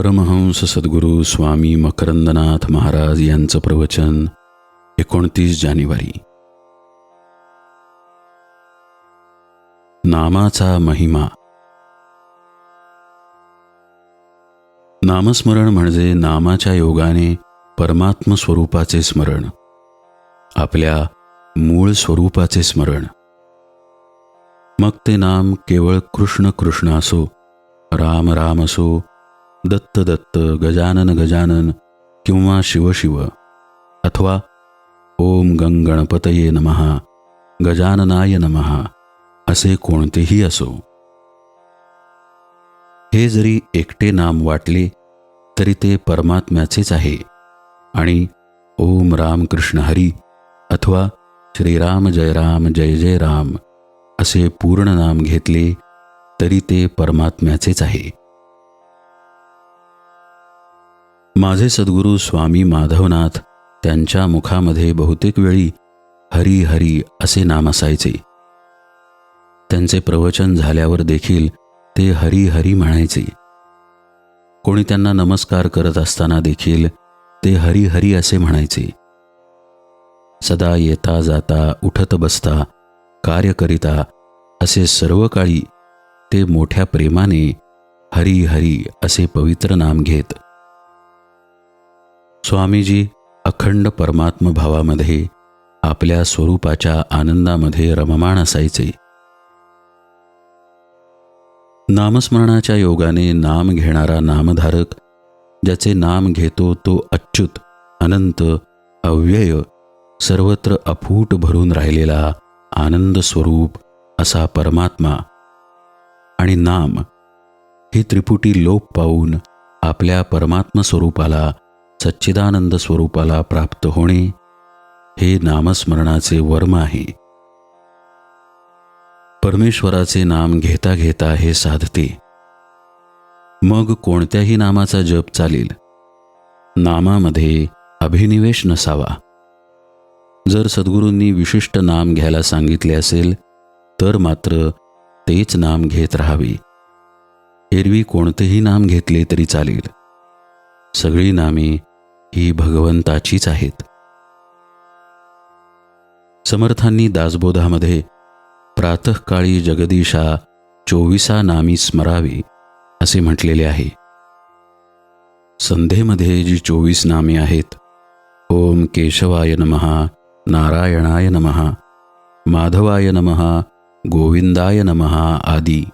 परमहंस सद्गुरू स्वामी मकरंदनाथ महाराज यांचं प्रवचन एकोणतीस जानेवारी. नामाचा महिमा. नामस्मरण म्हणजे नामाच्या योगाने परमात्म स्वरूपाचे स्मरण. आपल्या मूळ स्वरूपाचे स्मरण. मग ते नाम केवळ कृष्ण कृष्ण असो राम राम असो दत्त दत्त गजानन गजानन किंवा शिवशिव अथवा ओम गंग गणपतये नमहा गजाननाय नमहा असे कोणतेही असो. हे जरी एकटे नाम वाटले तरी ते परमात्म्याचेच आहे. आणि ओम राम कृष्ण हरी अथवा श्रीराम जय राम जय जय राम असे पूर्ण नाम घेतले तरी ते परमात्म्याचेच आहे. माझे सद्गुरू स्वामी माधवनाथ त्यांच्या मुखामध्ये बहुतेक वेळी हरी हरी असे नाम असायचे. त्यांचे प्रवचन झाल्यावर देखील ते हरी हरी म्हणायचे. कोणी त्यांना नमस्कार करत असताना देखील ते हरी हरी असे म्हणायचे. सदा येता जाता उठत बसता कार्य करिता असे सर्व काळी ते मोठ्या प्रेमाने हरी हरी असे पवित्र नाम घेत स्वामीजी अखंड परमात्म भावामध्ये आपल्या स्वरूपाच्या आनंदामध्ये रममाण असायचे. नामस्मरणाच्या योगाने नाम घेणारा नामधारक ज्याचे नाम घेतो तो अच्युत अनंत अव्यय सर्वत्र अफूट भरून राहिलेला आनंद स्वरूप असा परमात्मा आणि नाम ही त्रिपुटी लोप पाहून आपल्या परमात्म स्वरूपाला सच्चिदानंद स्वरूपाला प्राप्त होणे हे नामस्मरणाचे वर्म आहे. परमेश्वराचे नाम घेता घेता हे साधते. मग कोणत्याही नामाचा जप चालेल. नामामध्ये अभिनिवेश नसावा. जर सद्गुरूंनी विशिष्ट नाम घ्यायला सांगितले असेल तर मात्र तेच नाम घेत राहावे. एरवी कोणतेही नाम घेतले तरी चालेल. सगळी नामे ही भगवंताचीच आहेत. समर्थांनी दासबोधामध्ये प्रातःकाळी जगदीशा चोवीसा नामी स्मरावे असे म्हटलेले आहे. संध्येमध्ये जी चोवीस नामे आहेत ओम केशवाय नमहा नारायणाय नमहा माधवाय नमहा गोविंदाय नमहा आदी.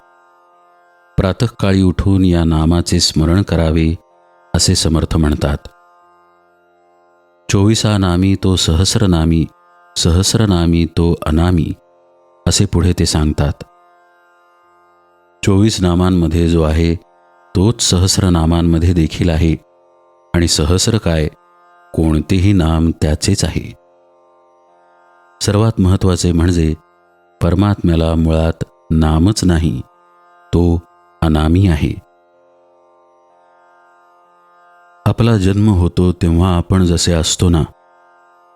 प्रातःकाळी उठून या नामाचे स्मरण करावे असे समर्थ म्हणतात. चोवीसानामी तो सहस्रनामी सहस्रनामी तो अनामी असे पुढे ते सांगतात. चोवीस नामांमध्ये जो आहे तोच सहस्रनामांमध्ये देखील आहे. आणि सहस्र काय? कोणतेही नाम त्याचेच आहे. सर्वात महत्त्वाचे म्हणजे परमात्म्याला मुळात नामच नाही तो अनामी आहे. आपला जन्म होतो तेव्हा आपण जसे असतो ना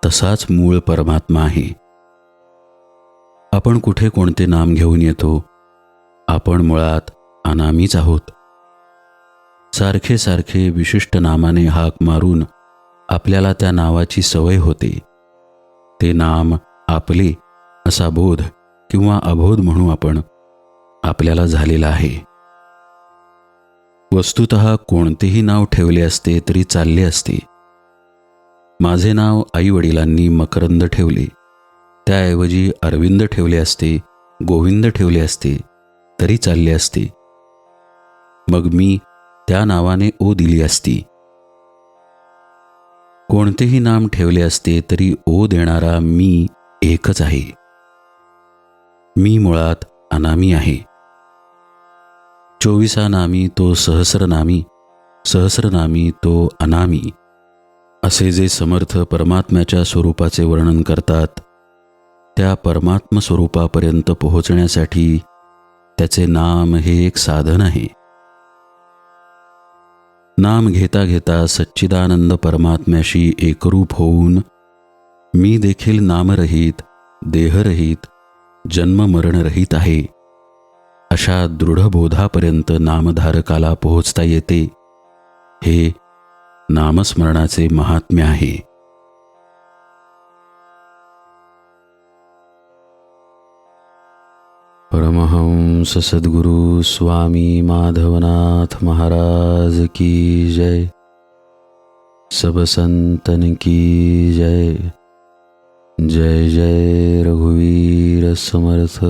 तसाच मूळ परमात्मा आहे. आपण कुठे कोणते नाम घेऊन येतो आपण मुळात अनामीच आहोत. सारखे सारखे विशिष्ट नामाने हाक मारून आपल्याला त्या नावाची सवय होते. ते नाम आपले असा बोध किंवा अबोध म्हणू आपण आपल्याला झालेला आहे. वस्तुत कोणतेही नाव ठेवले असते तरी चालले असते. माझे नाव आई वडिलांनी मकरंद ठेवले. त्याऐवजी अरविंद ठेवले असते गोविंद ठेवले असते तरी चालले असते. मग मी त्या नावाने ओ दिली असती. कोणतेही नाम ठेवले असते तरी ओ देणारा मी एकच आहे. मी मुळात अनामी आहे. चोवीसा नामी तो सहस्रनामी सहस्रनामी तो अनामी. असे जे समर्थ परमात्म्याच्या स्वरूपाचे वर्णन करतात त्या परमात्म स्वरूपापर्यंत पोहोचण्यासाठी त्याचे नाम हे एक साधन आहे. नाम घेता घेता सच्चिदानंद परमात्म्याशी एकरूप होऊन मी देखील नामरहित देहरहित जन्ममरणरहित आहे. अशा दृढबोधापर्यंत नामधारकाला पोहोचता येते. हे नामस्मरणाचे महात्म्य आहे. परमहंस सद्गुरु स्वामी माधवनाथ महाराज की जय. सब संतन की जय. जय जय रघुवीर समर्थ.